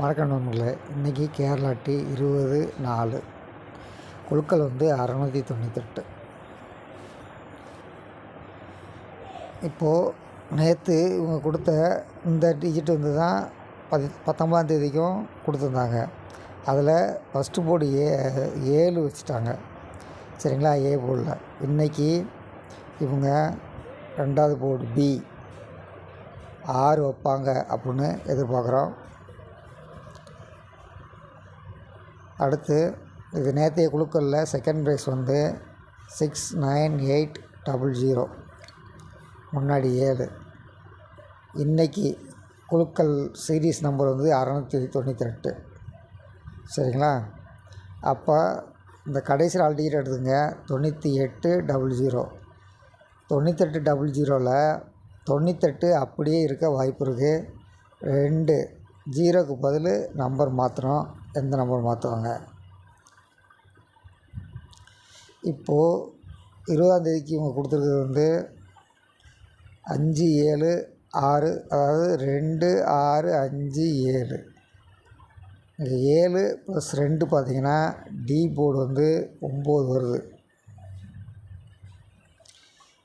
வணக்கம் நண்பர்களே இன்றைக்கி கேரளா டீ இருபது நாலு. குழுக்கள் வந்து அறநூற்றி தொண்ணூத்தெட்டு. இப்போது நேற்று இவங்க கொடுத்த இந்த டிஜிட் வந்து தான் பதி பத்தொம்பதாம் தேதிக்கும் கொடுத்துருந்தாங்க. அதில் ஃபஸ்ட்டு போர்டு ஏ ஏழு வச்சுட்டாங்க. சரிங்களா? ஏ போர்டில் இன்றைக்கி இவங்க ரெண்டாவது போர்டு பி ஆறு வைப்பாங்க அப்படின்னு எதிர்பார்க்குறோம். அடுத்து இது நேற்றைய குழுக்களில் செகண்ட் ப்ரைஸ் வந்து six nine eight double zero முன்னாடி ஏழு. இன்றைக்கி குழுக்கள் சீரீஸ் நம்பர் வந்து அறநூற்றி தொண்ணூற்றி ரெட்டு சரிங்களா? அப்போ இந்த கடைசி நாலு டிகிரி எடுத்துங்க தொண்ணூற்றி எட்டு டபுள் ஜீரோ தொண்ணூத்தெட்டு டபுள் ஜீரோவில் தொண்ணூத்தெட்டு அப்படியே இருக்க வாய்ப்பு இருக்குது ரெண்டு ஜீரோக்கு பதில் நம்பர் மாற்றுறோம் எந்த நம்பர் மாற்றுவாங்க இப்போது இருபதாந்தேதிக்கு இவங்க கொடுத்துருக்கிறது வந்து அஞ்சு ஏழு ஆறு அதாவது ரெண்டு ஆறு அஞ்சு ஏழு. இந்த ஏழு ப்ளஸ் ரெண்டு பார்த்திங்கன்னா டி போர்டு வந்து ஒம்பது வருது.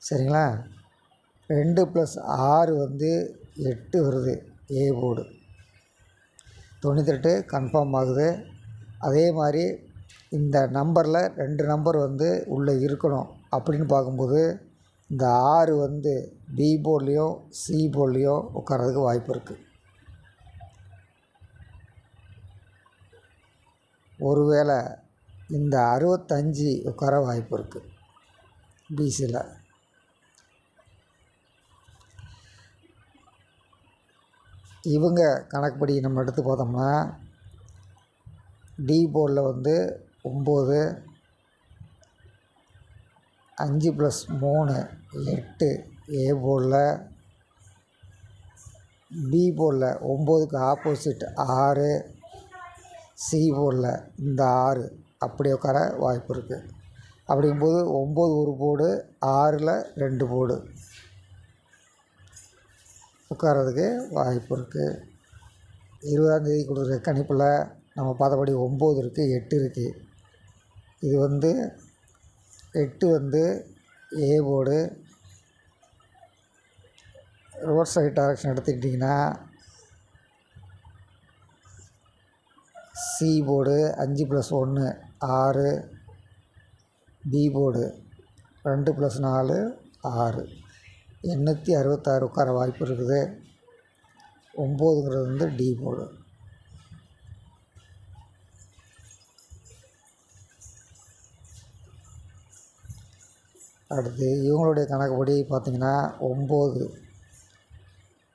சரிங்களா? ரெண்டு ப்ளஸ் ஆறு வந்து எட்டு வருது ஏ போர்டு தொண்ணூத்தெட்டு கன்ஃபார்ம் ஆகுது. அதே மாதிரி இந்த நம்பரில் ரெண்டு நம்பர் வந்து உள்ளே இருக்கணும் அப்படின்னு பார்க்கும்போது இந்த ஆறு வந்து பி போர்ட்லேயோ சி போர்ட்லேயோ உட்கார்றதுக்கு வாய்ப்பு இருக்குது ஒருவேளை இந்த அறுபத்தஞ்சி உட்கார வாய்ப்பு இருக்குது பிசியில் இவங்க கணக்குப்படி நம்ம எடுத்து பார்த்தோம்னா டி போர்டில் வந்து ஒம்பது அஞ்சு ப்ளஸ் மூணு எட்டு ஏ போர்டில் பி போர்டில் ஒம்போதுக்கு ஆப்போசிட் ஆறு சி போர்டில் இந்த ஆறு. அப்படி உட்கார வாய்ப்பு இருக்குது அப்படிங்கும்போது ஒம்பது ஒரு போர்டு ஆறில் ரெண்டு போர்டு உட்காரதுக்கு வாய்ப்பு இருக்குது இருபதாந்தேதி கொடுக்குற கணிப்பில் நம்ம பார்த்தபடி ஒம்பது இருக்குது எட்டு இருக்குது இது வந்து எட்டு வந்து A board road side direction எடுத்துக்கிட்டிங்கன்னா சி போர்டு அஞ்சு ப்ளஸ் ஒன்று ஆறு பி போர்டு ரெண்டு ப்ளஸ் நாலு ஆறு. எண்ணூற்றி அறுபத்தாறு உட்கார வாய்ப்பு இருக்குது. ஒம்போதுங்கிறது வந்து டி போர்டு அடுத்து இவங்களுடைய கணக்குப்படி பார்த்திங்கன்னா ஒம்பது.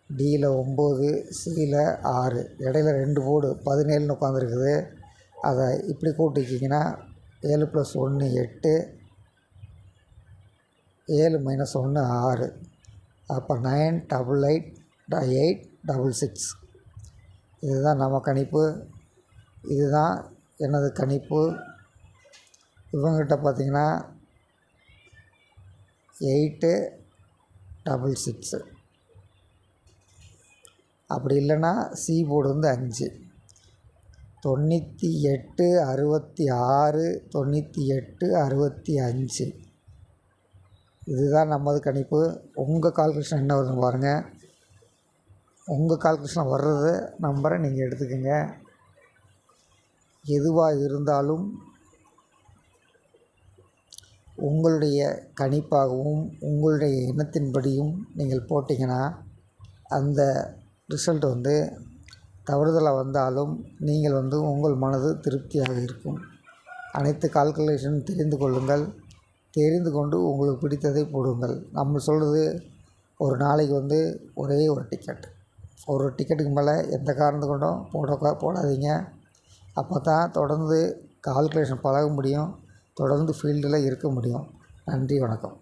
டியில் ஒம்பது சியில் ஆறு. இடையில ரெண்டு போர்டு பதினேழுன்னு உட்காந்துருக்குது அதை இப்படி கூட்டிக்கிங்கன்னா ஏழு ப்ளஸ் ஒன்று எட்டு ஏழு மைனஸ் ஒன்று ஆறு. அப்போ nine double eight eight double six. இதுதான் நம்ம கணிப்பு. இதுதான் எனது கணிப்பு. இவங்ககிட்ட பார்த்திங்கன்னா எயிட்டு டபுள் சிக்ஸு. அப்படி இல்லைன்னா சி போர்டு வந்து அஞ்சு. தொண்ணூற்றி எட்டு அறுபத்தி ஆறு தொண்ணூற்றி எட்டு அறுபத்தி அஞ்சு. இதுதான் நமது கணிப்பு. உங்கள் கால்குலேஷன் என்ன வருதுன்னு பாருங்கள் உங்கள் கால்குலேஷன் வர்றது நம்பரை நீங்கள் எடுத்துக்கோங்க. எதுவாக இருந்தாலும் உங்களுடைய கணிப்பாகவும் உங்களுடைய இனத்தின்படியும் நீங்கள் போட்டிங்கன்னா அந்த ரிசல்ட் வந்து தவறுதலாக வந்தாலும் நீங்கள் வந்து உங்கள் மனது திருப்தியாக இருக்கும். அனைத்து கால்குலேஷன் தெரிந்து கொள்ளுங்கள். தெரிந்து கொண்டு உங்களுக்கு பிடித்ததை போடுங்கள். நம்ம சொல்கிறது ஒரு நாளைக்கு வந்து ஒரே ஒரு டிக்கெட் ஒரு டிக்கெட்டுக்கு மேலே எந்த காரணத்து கொண்டும் போட போடாதீங்க. அப்போ தான் தொடர்ந்து கால்குலேஷன் பழக முடியும். தொடர்ந்து ஃபீல்டில் இருக்க முடியும். நன்றி வணக்கம்.